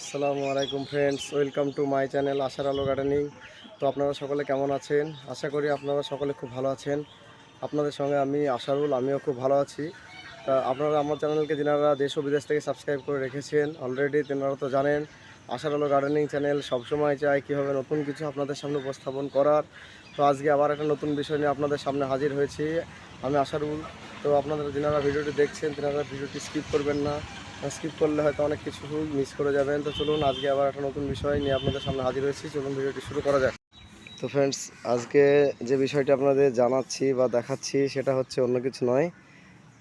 আসসালামু আলাইকুম friends welcome to my channel Ashar Alo gardening তো আপনারা সকলে কেমন আছেন? আশা করি আপনারা সকলে খুব ভালো আছেন। আপনাদের সঙ্গে আমি, আশারুল, আমিও খুব ভালো আছি। তা আপনারা আমার চ্যানেলকে যেনারা দেশ ও বিদেশ থেকে সাবস্ক্রাইব করে রেখেছেন অলরেডি তেনারা তো জানেন, আশার আলো গার্ডেনিং চ্যানেল সবসময় চায় কীভাবে নতুন কিছু আপনাদের সামনে উপস্থাপন করার। তো আজকে আবার একটা নতুন বিষয় নিয়ে আপনাদের সামনে হাজির হয়েছি। আমি আশারুল, তো আপনারা যেনারা ভিডিওটি দেখছেন, তেনারা ভিডিওটি স্কিপ করবেন না। স্কিপ করলে হয়তো অনেক কিছু মিস করে যাবেন। তো চলুন, আজকে আবার একটা নতুন বিষয় নিয়ে আপনাদের সামনে হাজির হয়েছি। চলুন ভিডিওটি শুরু করা যাক। তো ফ্রেন্ডস আজকে যে বিষয়টি আপনাদের জানাচ্ছি বা দেখাচ্ছি, সেটা হচ্ছে অন্য কিছু নয়।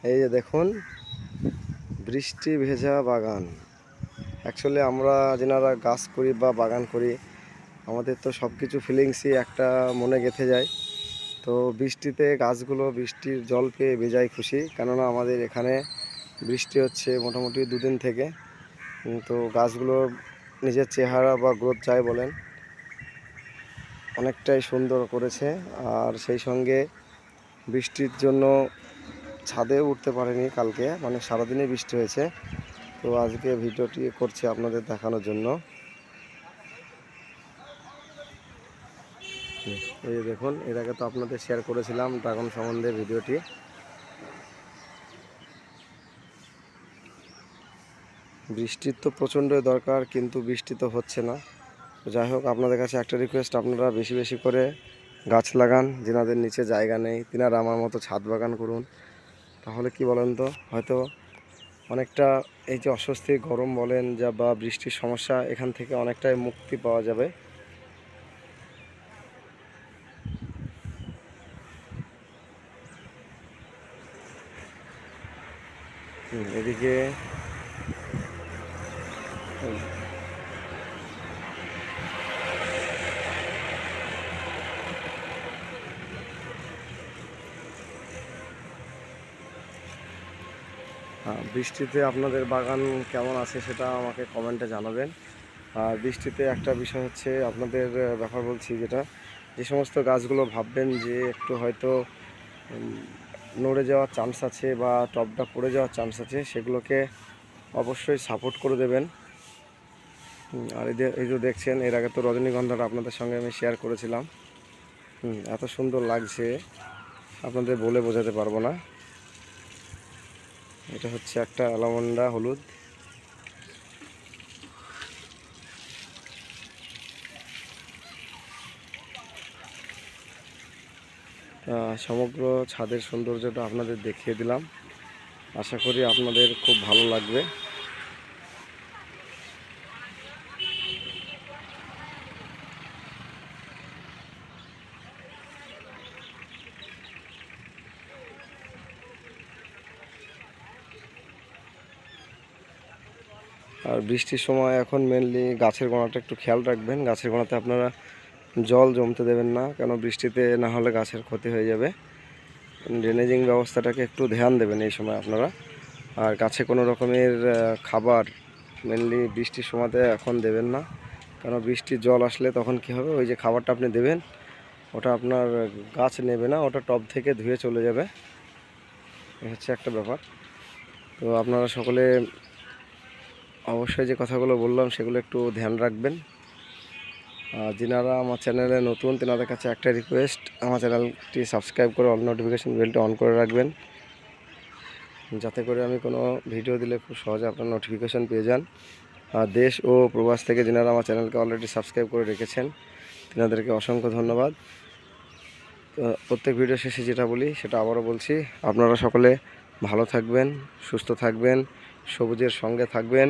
এই যে দেখুন, বৃষ্টি ভেজা বাগান। অ্যাকচুয়ালি আমরা যেনারা গাছ করি বা বাগান করি, আমাদের তো সব কিছু ফিলিংসই একটা মনে গেঁথে যায়। তো বৃষ্টিতে গাছগুলো বৃষ্টির জল পেয়ে বেজায় খুশি। কেননা আমাদের এখানে বৃষ্টি হচ্ছে মোটামুটি দুদিন থেকে। তো গাছগুলো নিজের চেহারা বা গ্রোথ যাই বলেন, অনেকটাই সুন্দর করেছে। আর সেই সঙ্গে বৃষ্টির জন্য ছাদে উঠতে পারেনি কালকে মানে সারাদিনই বৃষ্টি হয়েছে। তো আজকে ভিডিওটি করছি আপনাদের দেখানোর জন্য। এই দেখুন, এর আগে তো আপনাদের শেয়ার করেছিলাম ড্রাগন সম্বন্ধে ভিডিওটি। বৃষ্টির তো প্রচণ্ডই দরকার, কিন্তু বৃষ্টি তো হচ্ছে না। যাই হোক, আপনাদের কাছে একটা রিকোয়েস্ট আপনারা বেশি বেশি করে গাছ লাগান, যেনাদের নিচে জায়গা নেই, তিনারা আমার মতো ছাদ বাগান করুন। তাহলে কি বলেন তো? হয়তো অনেকটা এই যে অস্বস্তি, গরম বলেন যা বা বৃষ্টির সমস্যা, এখান থেকে অনেকটাই মুক্তি পাওয়া যাবে। এদিকে হ্যাঁ বৃষ্টিতে আপনাদের বাগান কেমন আছে সেটা আমাকে কমেন্টে জানাবেন। আর বৃষ্টিতে একটা বিষয় হচ্ছে আপনাদের ব্যাপার বলছি যেটা, যে সমস্ত গাছগুলো ভাববেন যে একটু হয়তো নড়ে যাওয়ার চান্স আছে বা টপটা পড়ে যাওয়ার চান্স আছে, সেগুলোকে অবশ্যই সাপোর্ট করে দেবেন। আর এই যে দেখছেন এর আগে তো রজনীগন্ধাটা আপনাদের সঙ্গে আমি শেয়ার করেছিলাম। হুম, এত সুন্দর লাগছে আপনাদের বলে বোঝাতে পারব না। এটা হচ্ছে একটা অ্যালামন্ডা হলুদ। সমগ্র ছাদের সৌন্দর্যটা আপনাদের দেখিয়ে দিলাম। আশা করি আপনাদের খুব ভালো লাগবে। আর বৃষ্টির সময় এখন মেনলি গাছের গোড়াটা একটু খেয়াল রাখবেন। গাছের গোড়াতে আপনারা জল জমতে দেবেন না, কেন বৃষ্টিতে না হলে গাছের ক্ষতি হয়ে যাবে। ড্রেনেজিং ব্যবস্থাটাকে একটু ধ্যান দেবেন এই সময় আপনারা। আর গাছে কোনো রকমের খাবার মেনলি বৃষ্টির সময়তে এখন দেবেন না। কেন বৃষ্টির জল আসলে তখন কি হবে? ওই যে খাবারটা আপনি দেবেন, ওটা আপনার গাছ নেবে না, ওটা টব থেকে ধুয়ে চলে যাবে। হচ্ছে একটা ব্যাপার। তো আপনারা সকলে অবশ্যই যে কথাগুলো বললাম, সেগুলো একটু ধ্যান রাখবেন। যিনারা আমার চ্যানেলে নতুন, তেনাদের কাছে একটা রিকোয়েস্ট আমার চ্যানেলটি সাবস্ক্রাইব করে অল নোটিফিকেশন বেলটা অন করে রাখবেন। যাতে করে আমি কোনো ভিডিও দিলে খুব সহজে আপনার নোটিফিকেশন পেয়ে যান। আর দেশ ও প্রবাস থেকে যিনারা আমার চ্যানেলকে অলরেডি সাবস্ক্রাইব করে রেখেছেন, তেনাদেরকে অসংখ্য ধন্যবাদ। প্রত্যেক ভিডিও শেষে যেটা বলি, সেটা আবারও বলছি, আপনারা সকলে ভালো থাকবেন, সুস্থ থাকবেন, সবুজের সঙ্গে থাকবেন।